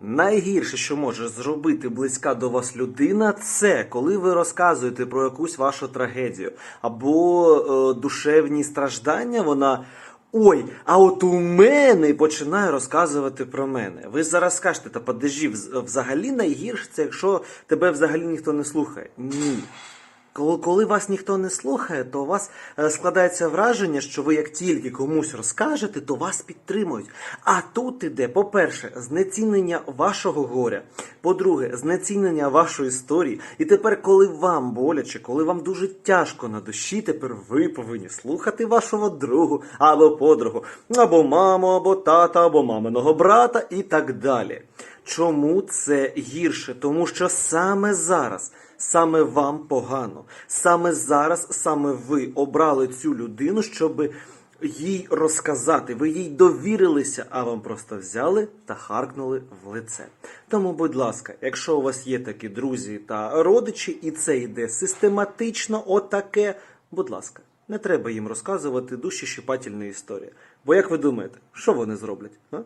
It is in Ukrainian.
Найгірше, що може зробити близька до вас людина, це коли ви розказуєте про якусь вашу трагедію або е, душевні страждання. Вона ой, а от у мене і починає розказувати про мене. Ви зараз скажете, та вз- взагалі найгірше це якщо тебе взагалі ніхто не слухає. Ні. Коли, вас ніхто не слухає, то у вас е, складається враження, що ви як тільки комусь розкажете, то вас підтримують. А тут іде, по-перше, знецінення вашого горя. По-друге, знецінення вашої історії. І тепер, коли вам боляче, коли вам дуже тяжко на душі, тепер ви повинні слухати вашого другу або подругу, або маму, або тата, або маминого брата і так далі. Чому це гірше? Тому що саме зараз, саме вам погано, саме зараз, саме ви обрали цю людину, щоб їй розказати. Ви їй довірилися, а вам просто взяли та харкнули в лице. Тому, будь ласка, якщо у вас є такі друзі та родичі, і це йде систематично, отаке, будь ласка, не треба їм розказувати душі щипательні історії. Бо як ви думаєте, що вони зроблять? А?